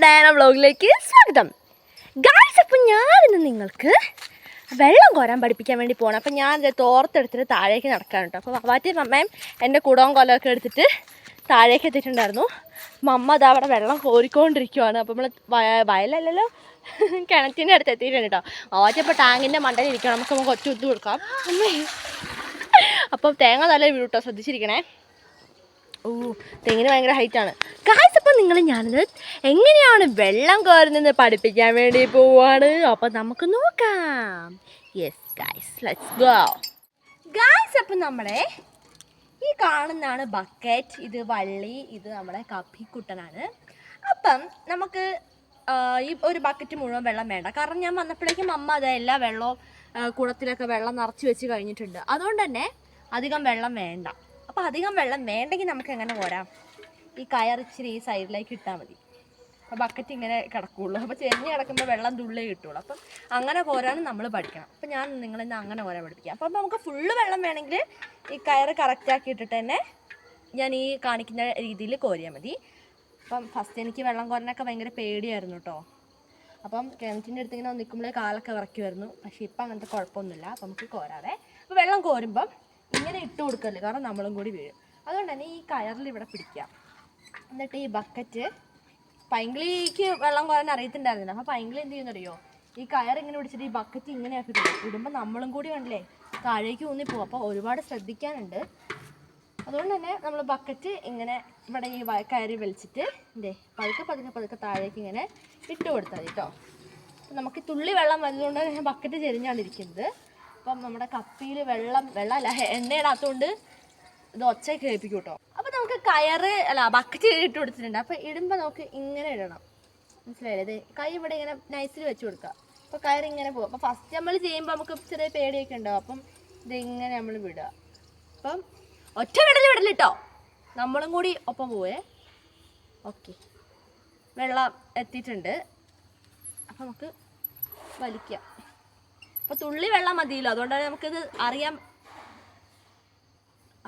ഡയന വ്ലോഗിലേക്ക് സ്വാഗതം. ഗായ്സ് അപ്പം ഞാനിന്ന് നിങ്ങൾക്ക് വെള്ളം കോരാൻ പഠിപ്പിക്കാൻ വേണ്ടി പോകണം അപ്പം ഞാൻ തോർത്തെടുത്തിട്ട് താഴേക്ക് നടക്കാൻ കേട്ടോ അപ്പോൾ വാറ്റി അമ്മയും എന്റെ കുടവും കൊലമൊക്കെ എടുത്തിട്ട് താഴേക്ക് എത്തിയിട്ടുണ്ടായിരുന്നു. മമ്മ അത് അവിടെ വെള്ളം കോരിക്കൊണ്ടിരിക്കുവാണ്. അപ്പോൾ നമ്മൾ വയലല്ലല്ലോ? കിണറ്റിന്റെ അടുത്ത് എത്തിയിട്ടുണ്ട് കേട്ടോ വാറ്റിയപ്പോൾ ടാങ്കിന്റെ മണ്ടയിൽ ഇരിക്കണം. നമുക്ക് നമുക്ക് ഒറ്റ ഉത്ത് കൊടുക്കാം. അപ്പം തേങ്ങ നല്ല വീട്ടോ ശ്രദ്ധിച്ചിരിക്കണേ. ഓ തെങ്ങിന് ഭയങ്കര ഹൈറ്റ് ആണ്. ഗായ്സ് അപ്പം നിങ്ങൾ ഞാനിത് എങ്ങനെയാണ് വെള്ളം കോരുന്നത് പഠിപ്പിക്കാൻ വേണ്ടി പോവാണ്. അപ്പം നമുക്ക് നോക്കാം. Yes guys let's go guys അപ്പം നമ്മളെ ഈ കാണുന്നതാണ് ബക്കറ്റ് ഇത് വള്ളി ഇത് നമ്മുടെ കപ്പിക്കുട്ടനാണ്. അപ്പം നമുക്ക് ഈ ഒരു ബക്കറ്റ് മുഴുവൻ വെള്ളം വേണ്ട. കാരണം ഞാൻ വന്നപ്പോഴേക്കും അമ്മ അത് എല്ലാ വെള്ളവും കുളത്തിലൊക്കെ വെള്ളം നിറച്ച് വെച്ച് കഴിഞ്ഞിട്ടുണ്ട്. അതുകൊണ്ട് തന്നെ അധികം വെള്ളം വേണ്ട. അപ്പോൾ അധികം വെള്ളം വേണ്ടെങ്കിൽ നമുക്ക് എങ്ങനെ പോരാം? ഈ കയർ ഇച്ചിരി ഈ സൈഡിലേക്ക് ഇട്ടാൽ മതി. അപ്പോൾ ബക്കറ്റ് ഇങ്ങനെ കിടക്കുകയുള്ളൂ അപ്പോൾ ചെരിഞ്ഞ് കിടക്കുമ്പോൾ വെള്ളം തുള്ളേ കിട്ടുള്ളൂ. അപ്പം അങ്ങനെ കോരാനും നമ്മൾ പഠിക്കണം. അപ്പം ഞാൻ നിങ്ങളിന്ന് അങ്ങനെ കോരാൻ പഠിപ്പിക്കാം. അപ്പം നമുക്ക് ഫുള്ള് വെള്ളം വേണമെങ്കിൽ ഈ കയറ് കറക്റ്റ് ആക്കി ഇട്ടിട്ട് തന്നെ ഞാൻ ഈ കാണിക്കുന്ന രീതിയിൽ കോരിയാൽ മതി. അപ്പം ഫസ്റ്റ് എനിക്ക് വെള്ളം കോരാനൊക്കെ ഭയങ്കര പേടിയായിരുന്നു കേട്ടോ അപ്പം കിണറ്റിന്റെ അടുത്ത് ഇങ്ങനെ നിൽക്കുമ്പോഴേ കാലൊക്കെ വിറയ്ക്കുമായിരുന്നു പക്ഷേ ഇപ്പം അങ്ങനത്തെ കുഴപ്പമൊന്നുമില്ല. അപ്പം നമുക്ക് കോരാതെ അപ്പോൾ വെള്ളം കോരുമ്പം ഇങ്ങനെ ഇട്ട് കൊടുക്കല്ലേ? കാരണം നമ്മളും കൂടി വീഴും. അതുകൊണ്ട് തന്നെ ഈ കയറിൽ ഇവിടെ പിടിക്കാം. എന്നിട്ട് ഈ ബക്കറ്റ് പൈങ്കിളിക്ക് വെള്ളം കുറയാൻ അറിയത്തുണ്ടായിരുന്നില്ല അപ്പോൾ പൈങ്കിളി എന്ത് ചെയ്യുന്നറിയോ ഈ കയർ ഇങ്ങനെ പിടിച്ചിട്ട് ഈ ബക്കറ്റ് ഇങ്ങനെ ആക്കി ഇടും. ഇടുമ്പോൾ നമ്മളും കൂടി വേണ്ടല്ലേ താഴേക്ക് ഊന്നി പോകും. അപ്പോൾ ഒരുപാട് ശ്രദ്ധിക്കാനുണ്ട്. അതുകൊണ്ട് തന്നെ നമ്മൾ ബക്കറ്റ് ഇങ്ങനെ ഇവിടെ ഈ കയറി വലിച്ചിട്ട് ഇതേ പതുക്കെ പതുക്കെ പതുക്കെ താഴേക്ക് ഇങ്ങനെ ഇട്ട് കൊടുത്താൽ മതി കേട്ടോ നമുക്ക് തുള്ളി വെള്ളം വരുന്നതുകൊണ്ട് ബക്കറ്റ് ചെരിഞ്ഞാണ് ഇരിക്കുന്നത്. അപ്പം നമ്മുടെ കപ്പിയിൽ വെള്ളം വെള്ളമല്ല എണ്ണയിടാത്തതുകൊണ്ട് ഇത് ഒച്ച കേൾപ്പിക്കും കേട്ടോ അപ്പം നമുക്ക് കയറ് അല്ല ബക്കറ്റ് ഇട്ട് കൊടുത്തിട്ടുണ്ട്. അപ്പം ഇടുമ്പോൾ നമുക്ക് ഇങ്ങനെ ഇടണം. മനസ്സിലായില്ലേ? ഇത് കൈ ഇവിടെ ഇങ്ങനെ നൈസിൽ വെച്ച് കൊടുക്കുക അപ്പോൾ കയറ് ഇങ്ങനെ പോകും. അപ്പോൾ ഫസ്റ്റ് നമ്മൾ ചെയ്യുമ്പോൾ നമുക്ക് ചെറിയ പേടിയൊക്കെ ഉണ്ടാവും. അപ്പം ഇതിങ്ങനെ നമ്മൾ വിടുക അപ്പം ഒറ്റ വിടൽ വിടലിട്ടോ നമ്മളും കൂടി ഒപ്പം പോവേ. ഓക്കെ വെള്ളം എത്തിയിട്ടുണ്ട്. അപ്പം നമുക്ക് വലിക്കാം. അപ്പോൾ തുള്ളി വെള്ളം മതിയല്ലോ. അതുകൊണ്ടാണ് നമുക്കിത് അറിയാൻ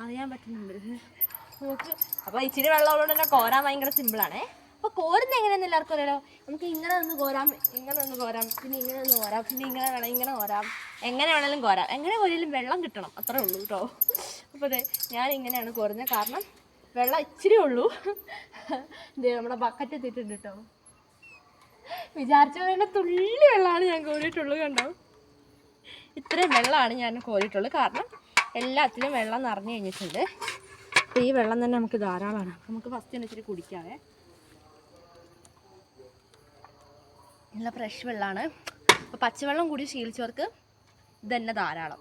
അറിയാൻ പറ്റുന്നുണ്ട്. നമുക്ക് അപ്പോൾ ഇച്ചിരി വെള്ളം ഉള്ളതുകൊണ്ട് തന്നെ കോരാൻ ഭയങ്കര സിമ്പിളാണേ അപ്പോൾ കോരുന്ന എങ്ങനെയാണെന്ന് എല്ലാവർക്കും അറിയാലോ? നമുക്ക് ഇങ്ങനെ ഒന്ന് കോരാം ഇങ്ങനെ ഒന്ന് കോരാം പിന്നെ ഇങ്ങനെ ഒന്ന് കോരാം പിന്നെ ഇങ്ങനെ വേണം ഇങ്ങനെ കോരാം. എങ്ങനെ വേണമെങ്കിലും കോരാം. എങ്ങനെ കോരിയാലും വെള്ളം കിട്ടണം. അത്രേ ഉള്ളൂ കേട്ടോ. അപ്പോൾ അതെ ഞാൻ ഇങ്ങനെയാണ് കോരുന്നത്. കാരണം വെള്ളം ഇച്ചിരി ഉള്ളൂ. ഇത് നമ്മുടെ ബക്കറ്റ് എത്തിയിട്ടുണ്ട് കേട്ടോ. വിചാരിച്ച തുള്ളി വെള്ളമാണ് ഞാൻ കോരിയിട്ടുള്ളൂ കണ്ടോ? ഇത്രയും വെള്ളമാണ് ഞാൻ കോരിയിട്ടുള്ളത്. കാരണം എല്ലാത്തിലും വെള്ളം നിറഞ്ഞു കഴിഞ്ഞിട്ടുണ്ട്. അപ്പോൾ ഈ വെള്ളം തന്നെ നമുക്ക് ധാരാളമാണ്. നമുക്ക് ഫസ്റ്റ് തന്നെ ഇച്ചിരി കുടിക്കാവേ. നല്ല ഫ്രഷ് വെള്ളമാണ്. അപ്പോൾ പച്ചവെള്ളം കൂടി ശീലിച്ചവർക്ക് ഇതന്നെ ധാരാളം.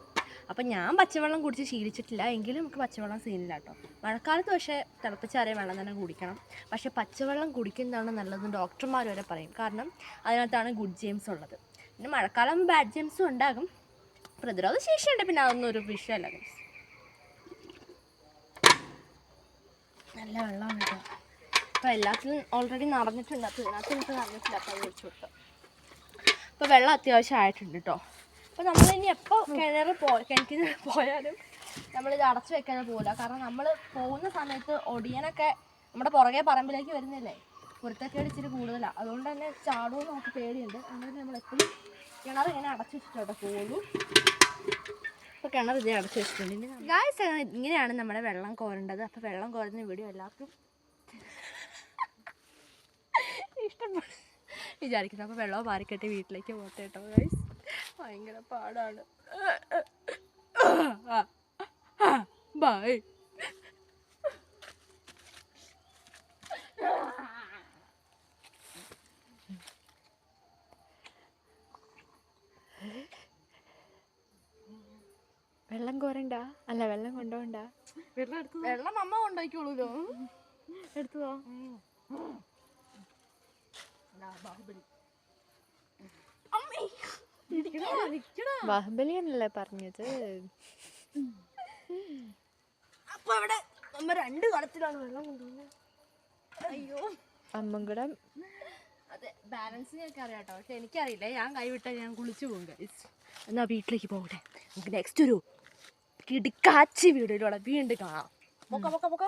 അപ്പം ഞാൻ പച്ചവെള്ളം കുടിച്ച് ശീലിച്ചിട്ടില്ല. എങ്കിലും നമുക്ക് പച്ചവെള്ളം സീനില്ല കേട്ടോ. മഴക്കാലത്ത് പക്ഷേ തിളപ്പിച്ചാറിയ വെള്ളം തന്നെ കുടിക്കണം. പക്ഷേ പച്ചവെള്ളം കുടിക്കുന്നതാണ് നല്ലതെന്ന് ഡോക്ടർമാർ വരെ പറയും. കാരണം അതിനകത്താണ് ഗുഡ് ജെയിംസ് ഉള്ളത്. പിന്നെ മഴക്കാലം ബാഡ് ജെയിംസും ഉണ്ടാകും. പ്രതിരോധ ശേഷിയുണ്ട്. പിന്നെ അതൊന്നും ഒരു വിഷയമല്ല. നല്ല വെള്ളമാണ് ഉണ്ട് അപ്പോൾ എല്ലാത്തിലും ഓൾറെഡി നിറഞ്ഞിട്ടുണ്ട് അപ്പോൾ ഇതിനകത്ത് എനിക്ക് നിറഞ്ഞിട്ടില്ല അപ്പോൾ അത് വെച്ച് അപ്പോൾ വെള്ളം അത്യാവശ്യം ആയിട്ടുണ്ട് കേട്ടോ അപ്പോൾ നമ്മൾ ഇനി എപ്പോൾ കിണർ പോ കിണറ്റിൽ നിന്ന് പോയാലും നമ്മളിത് അടച്ചു വെക്കാതെ പോകില്ല കാരണം നമ്മൾ പോകുന്ന സമയത്ത് ഒടിയനൊക്കെ നമ്മുടെ പുറകെ പറമ്പിലേക്ക് വരുന്നില്ലേ? പുറത്തൊക്കെ ഇച്ചിരി കൂടുതലാണ് അതുകൊണ്ട് തന്നെ ചാടുമെന്ന് നമുക്ക് പേടിയുണ്ട്. അതുകൊണ്ട് നമ്മൾ എപ്പോഴും കിണർ ഇങ്ങനെ അടച്ചു വെച്ചിട്ടോട്ടെ പോകുള്ളൂ അപ്പോൾ കിണർ ഇതേ അടച്ചു വെച്ചിട്ടുണ്ട്. ഗായ്സ് ഇങ്ങനെയാണ് നമ്മുടെ വെള്ളം കോരേണ്ടത്. അപ്പോൾ വെള്ളം കോരുന്ന വീഡിയോ എല്ലാവർക്കും ഇഷ്ടപ്പെടും വിചാരിക്കുന്നു. അപ്പോൾ വെള്ളം മാറിക്കട്ടെ വീട്ടിലേക്ക് പോട്ടെ കേട്ടോ ഗൈസ് ഭയങ്കര പാടാണ്. ബൈ കോരണ്ട അല്ല വെള്ളം കൊണ്ടോണ്ടാ? വെള്ളം എടുത്തു വെള്ളം അമ്മ കൊണ്ടുപോയിക്കോളൂലോ എടുത്തോ ബാഹുബലി. എന്നല്ലേ പറഞ്ഞത്? അപ്പൊ അവിടെ നമ്മ രണ്ട് കളത്തിലാണ് വെള്ളം കൊണ്ടുപോകുന്നത് അയ്യോ. അമ്മങ്കുടം അതെ ബാലൻസ് അറിയാം അറിയാട്ടോ പക്ഷെ എനിക്കറിയില്ല. ഞാൻ കൈവിട്ടാൽ ഞാൻ കുളിച്ചു പോകും എന്നാ വീട്ടിലേക്ക് പോകട്ടെ. നമുക്ക് നെക്സ്റ്റ് ഒരു കിടുക്കാച്ചി വീഡിയോയിലൂടെ വീണ്ടും കാണാം. പൊക്ക പൊക്ക പൊക്ക.